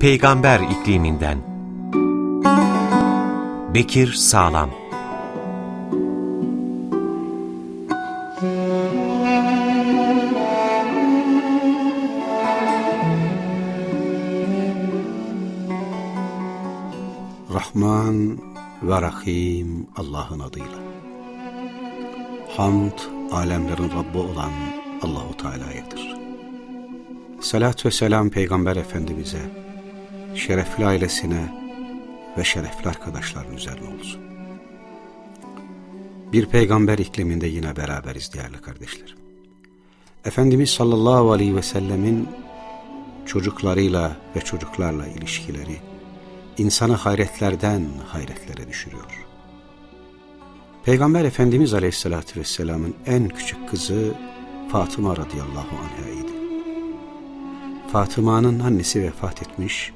Peygamber ikliminden Bekir Sağlam Rahman ve Rahim Allah'ın adıyla. Hamd, alemlerin Rabbi olan Allahu Teala'yadır. Salat ve selam Peygamber Efendimiz'e, şerefli ailesine ve şerefli arkadaşların üzerine olsun. Bir peygamber ikliminde yine beraberiz değerli kardeşlerim. Efendimiz sallallahu aleyhi ve sellemin çocuklarıyla ve çocuklarla ilişkileri, insanı hayretlerden hayretlere düşürüyor. Peygamber Efendimiz Aleyhisselatü Vesselam'ın en küçük kızı Fatıma radıyallahu anh'a idi. Fatıma'nın annesi vefat etmiş,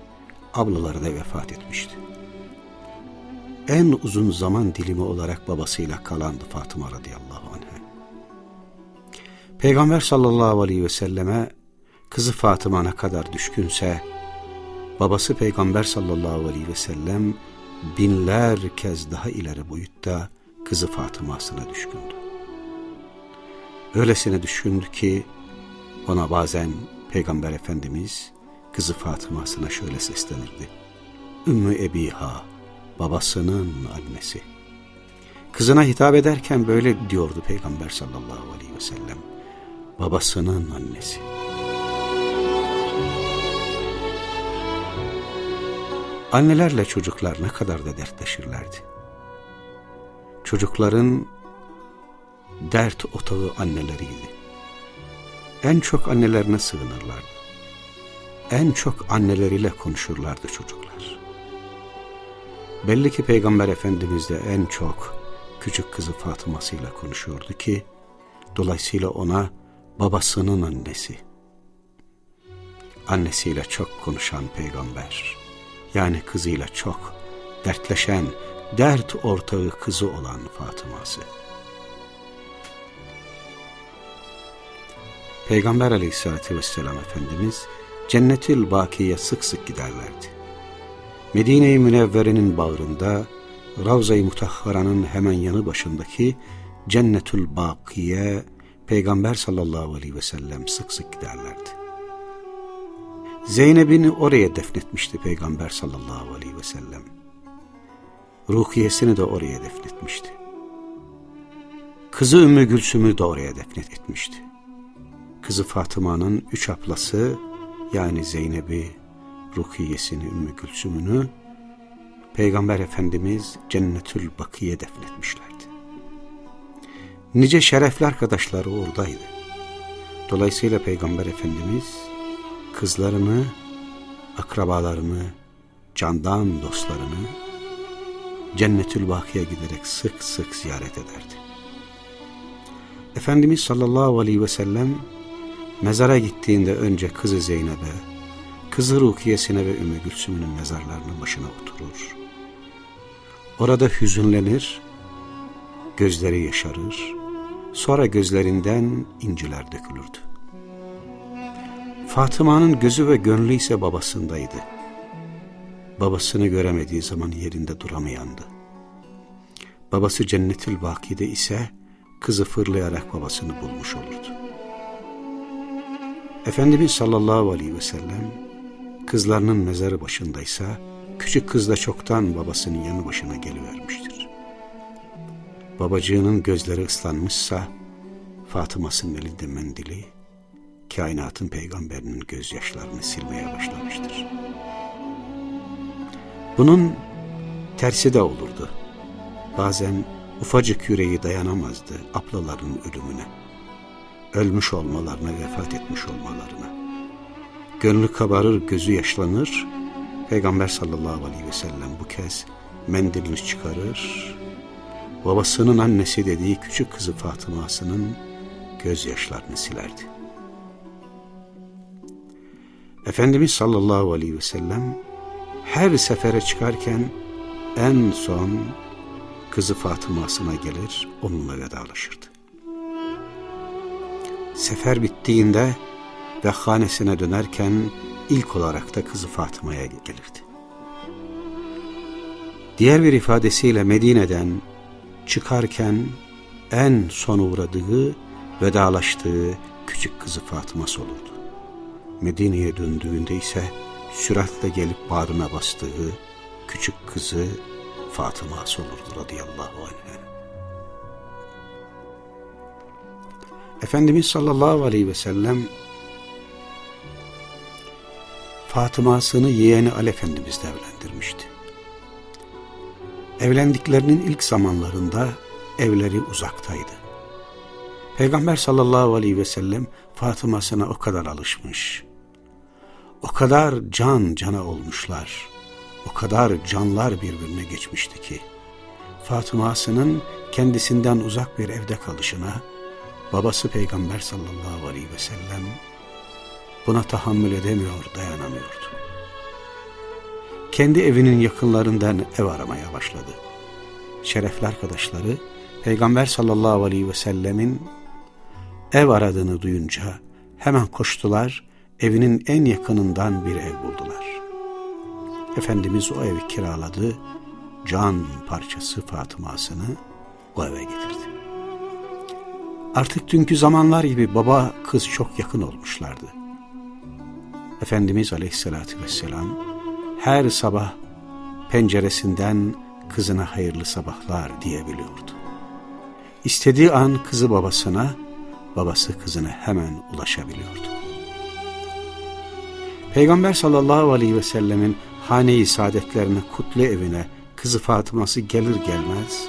ablaları da vefat etmişti. En uzun zaman dilimi olarak babasıyla kalandı Fatıma radıyallahu anh'a. Peygamber sallallahu aleyhi ve selleme kızı Fatıma ne kadar düşkünse, babası Peygamber sallallahu aleyhi ve sellem binler kez daha ileri boyutta kızı Fatıma'sına düşkündü. Öylesine düşkündü ki ona bazen Peygamber Efendimiz kızı Fatıma'sına şöyle seslenirdi. Ümmü Ebiha, babasının annesi. Kızına hitap ederken böyle diyordu Peygamber sallallahu aleyhi ve sellem. Babasının annesi. Annelerle çocuklar ne kadar da dertleşirlerdi. Çocukların dert otağı anneleriydi. En çok annelerine sığınırlardı. En çok anneleriyle konuşurlardı çocuklar. Belli ki Peygamber Efendimiz de en çok küçük kızı Fatıma'sıyla konuşuyordu ki, dolayısıyla ona babasının annesi, annesiyle çok konuşan peygamber, yani kızıyla çok dertleşen, dert ortağı kızı olan Fatıma'sı. Peygamber aleyhissalatü vesselam Efendimiz Cennetül Baki'ye sık sık giderlerdi. Medine-i Münevvere'nin bağrında Ravza-i Mutahhara'nın hemen yanı başındaki Cennetül Baki'ye Peygamber sallallahu aleyhi ve sellem sık sık giderlerdi. Zeynep'ini oraya defnetmişti Peygamber sallallahu aleyhi ve sellem. Ruhiyesini de oraya defnetmişti. Kızı Ümmü Gülsüm'ü de oraya defnet etmişti. Kızı Fatıma'nın üç ablası yani Zeynep'i, Ruhiyesini, Ümmü Gülsüm'ünü Peygamber Efendimiz Cennetül Bakiye defnetmişlerdi. Nice şerefli arkadaşları oradaydı. Dolayısıyla Peygamber Efendimiz kızlarını, akrabalarını, candan dostlarını Cennetül Baki'ye giderek sık sık ziyaret ederdi. Efendimiz sallallahu aleyhi ve sellem mezara gittiğinde önce kızı Zeynep'e, kızı Rukiye'sine ve Ümmü Gülsüm'ün mezarlarının başına oturur. Orada hüzünlenir, gözleri yaşarır, sonra gözlerinden inciler dökülürdü. Fatıma'nın gözü ve gönlü ise babasındaydı. Babasını göremediği zaman yerinde duramayandı. Babası Cennetül Baki'de ise kızı fırlayarak babasını bulmuş olurdu. Efendimiz sallallahu aleyhi ve sellem kızlarının mezarı başındaysa küçük kız da çoktan babasının yanı başına gelivermiştir. Babacığının gözleri ıslanmışsa Fatıma'sının elinde mendili kainatın peygamberinin gözyaşlarını silmeye başlamıştır. Bunun tersi de olurdu. Bazen ufacık yüreği dayanamazdı ablaların ölümüne. Ölmüş olmalarına, vefat etmiş olmalarına. Gönlü kabarır, gözü yaşlanır. Peygamber sallallahu aleyhi ve sellem bu kez mendilini çıkarır. Babasının annesi dediği küçük kızı Fatıma'sının gözyaşlarını silerdi. Efendimiz sallallahu aleyhi ve sellem her sefere çıkarken en son kızı Fatıma'sına gelir onunla vedalaşırdı. Sefer bittiğinde ve hanesine dönerken ilk olarak da kızı Fatıma'ya gelirdi. Diğer bir ifadesiyle Medine'den çıkarken en son uğradığı, vedalaştığı küçük kızı Fatıma'sı olurdu. Medine'ye döndüğünde ise süratle gelip bağrına bastığı küçük kızı Fatıma'sı olurdu radıyallahu anh. Efendimiz sallallahu aleyhi ve sellem Fatıma'sını yeğeni Ali Efendimiz'le evlendirmişti. Evlendiklerinin ilk zamanlarında evleri uzaktaydı. Peygamber sallallahu aleyhi ve sellem Fatıma'sına o kadar alışmış, o kadar can cana olmuşlar, o kadar canlar birbirine geçmişti ki, Fatıma'sının kendisinden uzak bir evde kalışına, babası Peygamber sallallahu aleyhi ve sellem buna tahammül edemiyor, dayanamıyordu. Kendi evinin yakınlarından ev aramaya başladı. Şerefli arkadaşları Peygamber sallallahu aleyhi ve sellemin ev aradığını duyunca hemen koştular, evinin en yakınından bir ev buldular. Efendimiz o evi kiraladı, can parçası Fatıma'sını o eve getirdi. Artık dünkü zamanlar gibi baba kız çok yakın olmuşlardı. Efendimiz Aleyhisselatü Vesselam her sabah penceresinden kızına hayırlı sabahlar diyebiliyordu. İstediği an kızı babasına, babası kızına hemen ulaşabiliyordu. Peygamber sallallahu aleyhi ve sellemin hane-i saadetlerine, kutlu evine kızı Fatıma'sı gelir gelmez,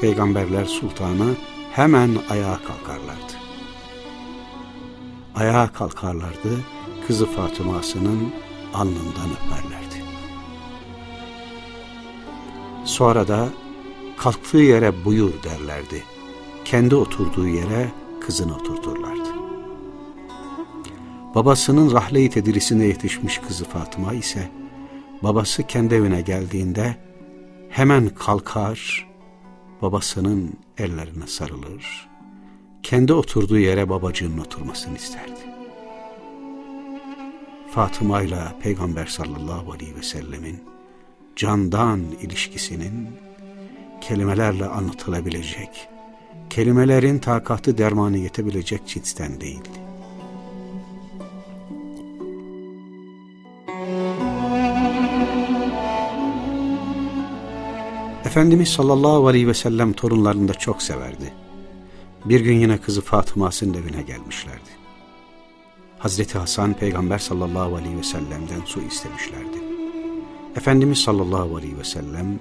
Peygamberler Sultanı hemen ayağa kalkarlardı. Ayağa kalkarlardı, kızı Fatıma'sının alnından öperlerdi. Sonra da kalktığı yere buyur derlerdi. Kendi oturduğu yere kızını oturturlardı. Babasının rahle-i tedrisine yetişmiş kızı Fatıma ise babası kendi evine geldiğinde hemen kalkar, babasının ellerine sarılır, kendi oturduğu yere babacığının oturmasını isterdi. Fatıma ile Peygamber sallallahu aleyhi ve sellemin candan ilişkisinin kelimelerle anlatılabilecek, kelimelerin takatı dermanı yetebilecek cinsten değildi. Efendimiz sallallahu aleyhi ve sellem torunlarını da çok severdi. Bir gün yine kızı Fatıma'sının evine gelmişlerdi. Hazreti Hasan peygamber sallallahu aleyhi ve sellem'den su istemişlerdi. Efendimiz sallallahu aleyhi ve sellem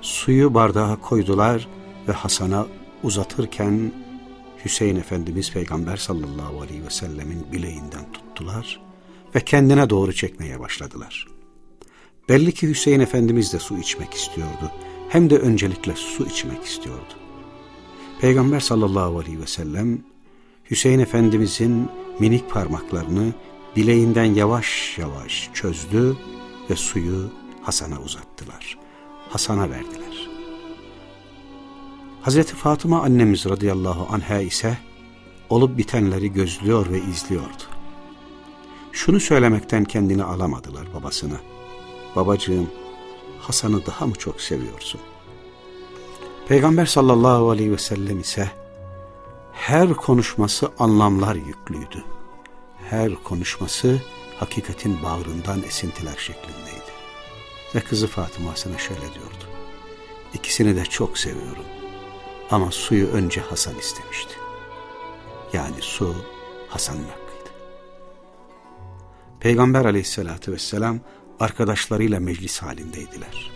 suyu bardağa koydular ve Hasan'a uzatırken Hüseyin Efendimiz peygamber sallallahu aleyhi ve sellemin bileğinden tuttular ve kendine doğru çekmeye başladılar. Belli ki Hüseyin Efendimiz de su içmek istiyordu. Hem de öncelikle su içmek istiyordu. Peygamber sallallahu aleyhi ve sellem Hüseyin Efendimizin minik parmaklarını bileğinden yavaş yavaş çözdü ve suyu Hasan'a uzattılar. Hasan'a verdiler. Hazreti Fatıma annemiz radıyallahu anha ise olup bitenleri gözlüyor ve izliyordu. Şunu söylemekten kendini alamadılar babasına. Babacığım, Hasan'ı daha mı çok seviyorsun? Peygamber sallallahu aleyhi ve sellem ise her konuşması anlamlar yüklüydü. Her konuşması hakikatin bağrından esintiler şeklindeydi. Ve kızı Fatıma sana şöyle diyordu. İkisini de çok seviyorum. Ama suyu önce Hasan istemişti. Yani su Hasan'ın hakkıydı. Peygamber aleyhissalatü vesselam arkadaşlarıyla meclis halindeydiler.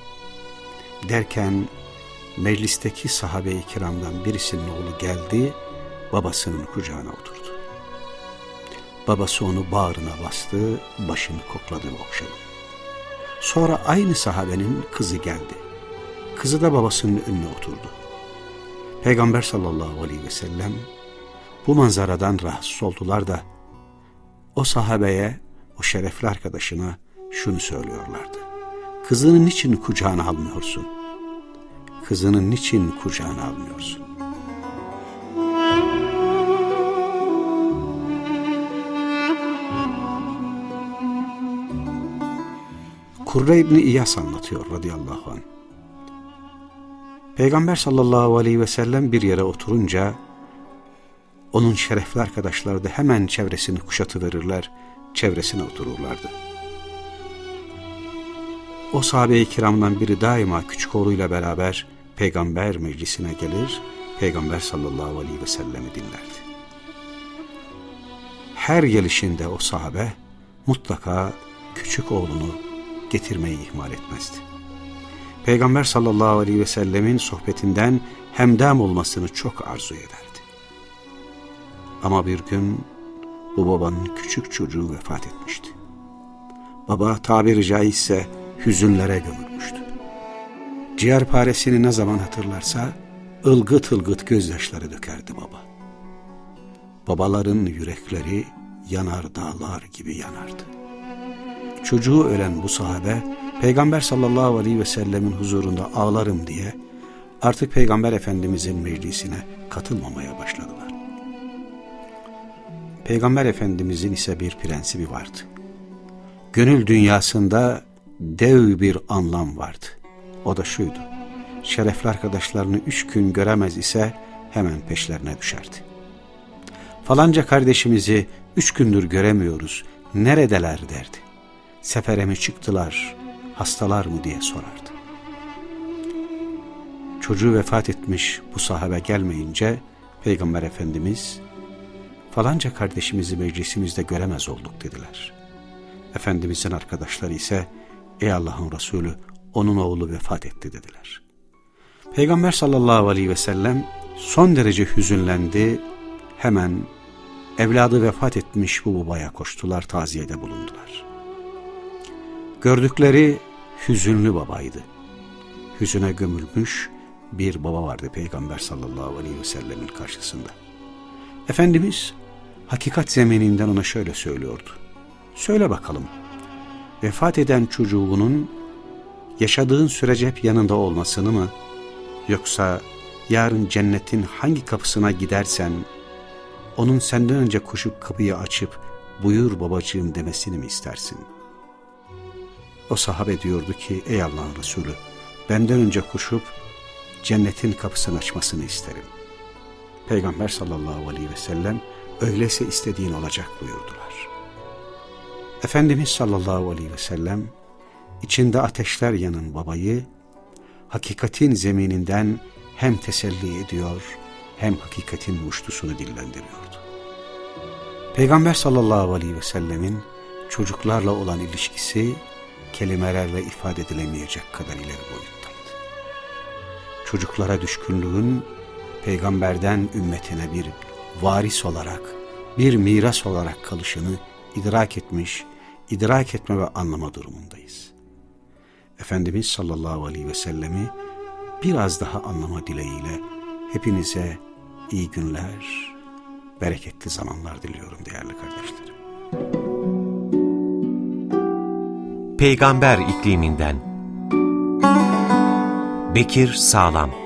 Derken meclisteki sahabe-i kiramdan birisinin oğlu geldi, babasının kucağına oturdu. Babası onu bağrına bastı, başını kokladı ve okşadı. Sonra aynı sahabenin kızı geldi. Kızı da babasının önüne oturdu. Peygamber sallallahu aleyhi ve sellem bu manzaradan rahatsız oldular da o sahabeye, o şerefli arkadaşına şunu söylüyorlardı. Kızını niçin kucağına almıyorsun? Kızını niçin kucağına almıyorsun? Kurre İbni İyas anlatıyor radıyallahu anh. Peygamber sallallahu aleyhi ve sellem bir yere oturunca onun şerefli arkadaşları da hemen çevresini kuşatıverirler, çevresine otururlardı. O sahabe-i kiramdan biri daima küçük oğluyla beraber peygamber meclisine gelir, peygamber sallallahu aleyhi ve sellemi dinlerdi. Her gelişinde o sahabe mutlaka küçük oğlunu getirmeyi ihmal etmezdi. Peygamber sallallahu aleyhi ve sellemin sohbetinden hemdam olmasını çok arzu ederdi. Ama bir gün bu babanın küçük çocuğu vefat etmişti. Baba tabiri caizse hüzünlere gömülmüştü. Ciğerparesini ne zaman hatırlarsa ılgıt ılgıt gözyaşları dökerdi baba. Babaların yürekleri yanar dağlar gibi yanardı. Çocuğu ölen bu sahabe Peygamber sallallahu aleyhi ve sellemin huzurunda ağlarım diye artık Peygamber Efendimizin meclisine katılmamaya başladılar. Peygamber Efendimizin ise bir prensibi vardı. Gönül dünyasında dev bir anlam vardı. O da şuydu. Şerefli arkadaşlarını üç gün göremez ise hemen peşlerine düşerdi. Falanca kardeşimizi üç gündür göremiyoruz, neredeler derdi. Sefere mi çıktılar, hastalar mı diye sorardı. Çocuğu vefat etmiş bu sahabe gelmeyince Peygamber Efendimiz falanca kardeşimizi meclisimizde göremez olduk dediler. Efendimizin arkadaşları ise ey Allah'ın Resulü onun oğlu vefat etti dediler. Peygamber sallallahu aleyhi ve sellem son derece hüzünlendi. Hemen evladı vefat etmiş bu babaya koştular, taziyede bulundular. Gördükleri hüzünlü babaydı. Hüzüne gömülmüş bir baba vardı Peygamber sallallahu aleyhi ve sellemin karşısında. Efendimiz hakikat zemininden ona şöyle söylüyordu. Söyle bakalım, vefat eden çocuğunun yaşadığın sürece hep yanında olmasını mı, yoksa yarın cennetin hangi kapısına gidersen, onun senden önce koşup kapıyı açıp, buyur babacığım demesini mi istersin? O sahabe diyordu ki, ey Allah'ın Resulü, benden önce koşup, cennetin kapısını açmasını isterim. Peygamber sallallahu aleyhi ve sellem, öyleyse istediğin olacak buyurdular. Efendimiz sallallahu aleyhi ve sellem içinde ateşler yanın babayı hakikatin zemininden hem teselli ediyor hem hakikatin muştusunu dillendiriyordu. Peygamber sallallahu aleyhi ve sellemin çocuklarla olan ilişkisi kelimelerle ifade edilemeyecek kadar ileri boyuttaydı. Çocuklara düşkünlüğün peygamberden ümmetine bir varis olarak, bir miras olarak kalışını idrak etmiş, idrak etme ve anlama durumundayız. Efendimiz sallallahu aleyhi ve sellemi biraz daha anlama dileğiyle hepinize iyi günler, bereketli zamanlar diliyorum değerli kardeşlerim. Peygamber ikliminden Bekir Sağlam